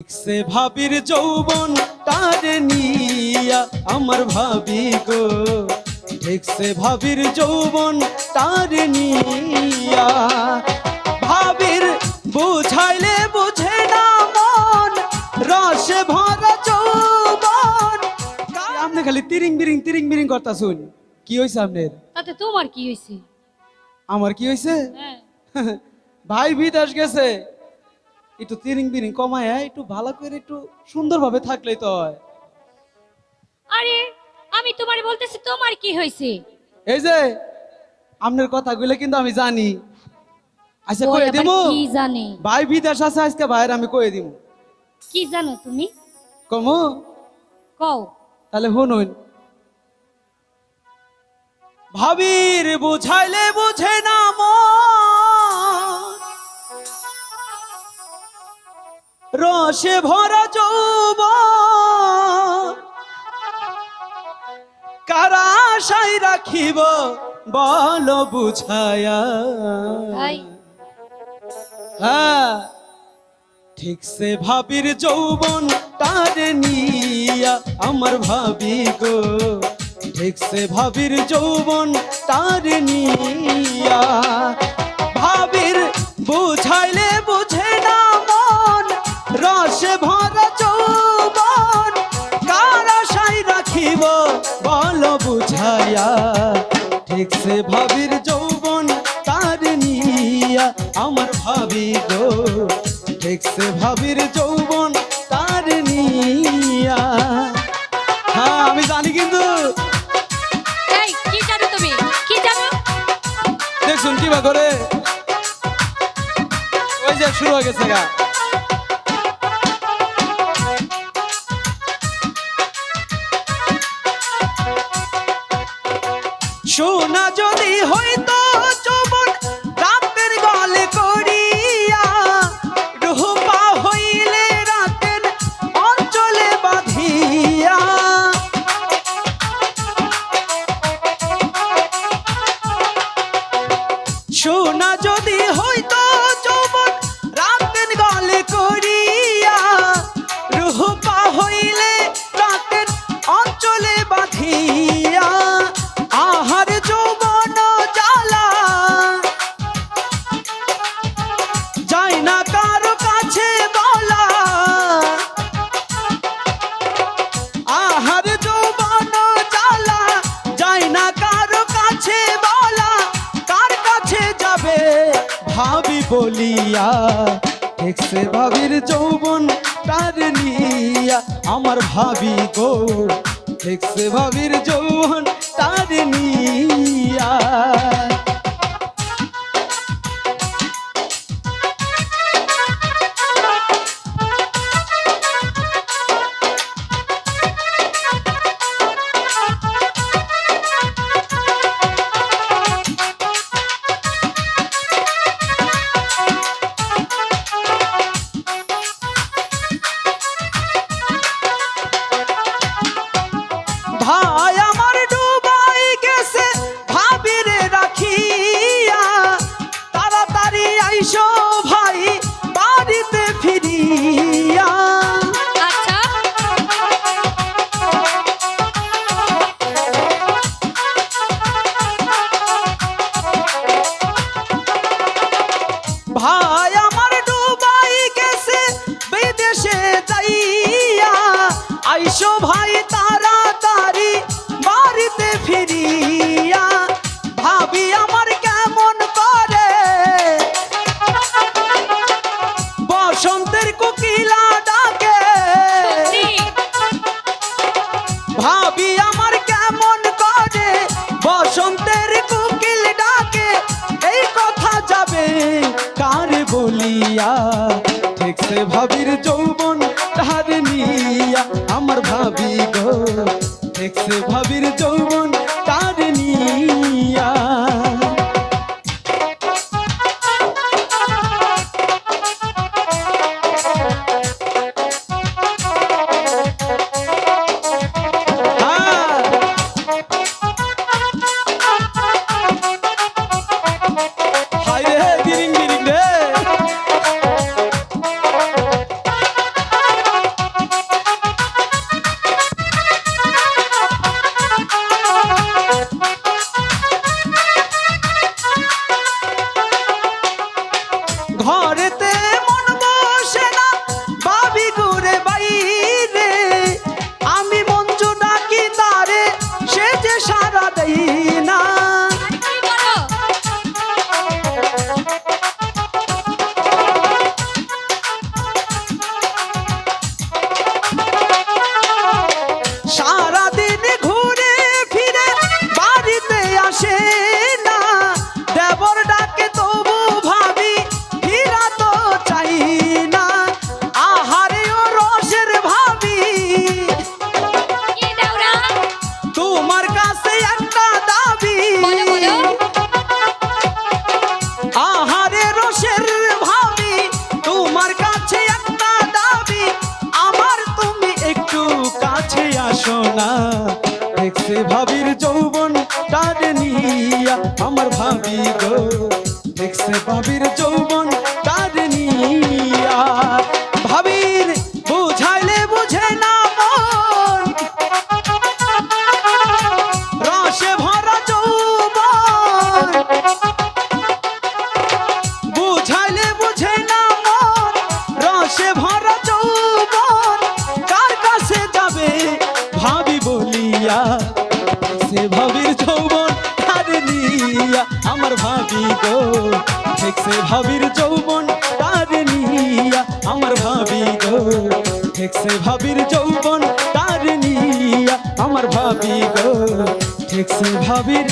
দেখছে ভাবির যৌবন তার নিয়া আমার ভাবি গো। দেখছে ভাবির যৌবন তার নিয়া। ভাবির বুঝাইলে বুঝে না মন রসে ভরা যৌবন। আপনি খালি তিরিং বিরিং তিরিং বিরিং করতা শুন। কি হয়েছে আপনার? তাতে তোমার কি হয়েছে আমার কি হয়েছে হ্যাঁ। ভাই বিদেশ গেছে। একটু তিরিং বিরিং কমায় একটু ভালো করে একটু সুন্দরভাবে থাকলেই তো হয়। আরে আমি তোমার বলতেছি তোমার কি হয়েছে? এই যে আপনার কথাগুলো কিন্তু আমি জানি। আচ্ছা ওই কয়ে আবার দিমু? কি জানে? ভাই বিদেশ আছে আজকে ভাইয়ের আমি কয়ে দিমু? কি জানো তুমি? কমু? কও। তাহলে শুনুন। ভাবির বুঝাইলে বুঝে না রসে ভরা যৌব কারা আশায় রাখিব বল বুঝায়া। হ্যাঁ ঠিক সে ভাবির যৌবন তার নিয়া আমার ভাবি গো। ঠিক সে ভাবির যৌবন তার নিয়া ভাবির বুঝাইলে বুঝে সে ভাবির যৌবন তার নিয়া আমার ভাবি গো। ঠিক সে ভাবির যৌবন তার নিয়া। হ্যাঁ আমি জানি কিন্তু। দেখুন কি বা করে। ওই যে শুরু হয়ে গেছে গা। সোনা যদি হইতো চমন রাতের গলে করিয়া রূপা হইলে রাতের অঞ্চলে বাঁধিয়া। সোনা যদি বলিয়া দেখছে ভাবির যৌবন তার নিয়া। আমার ভাবি গো দেখছে ভাবির যৌবন তার নিয়া। ভাই ঠিকছে ভাবির যৌবন তাহারে নিয়া আমার ভাবি গো। দেখছে ভাবির যৌবন ভাবির যৌবন তার নিয়া আমার ভাবি গো। দেখছে ভাবির যৌবন তার নিয়া। ভাবির বুঝাইলে বুঝে না মন। রসে ভরা যৌবন। বুঝাইলে বুঝে না মন। রসে ভরা যৌবন কার কাছে যাবে ভাবি বলিয়া। সে ভাবির চৌবন তার নিয়া আমার ভাবি গো। সে ভাবির চৌবন তার নিয়া আমার ভাবি গো। সে ভাবির যৌবন তারে নিয়া আমার ভাবি গো। সে ভাবির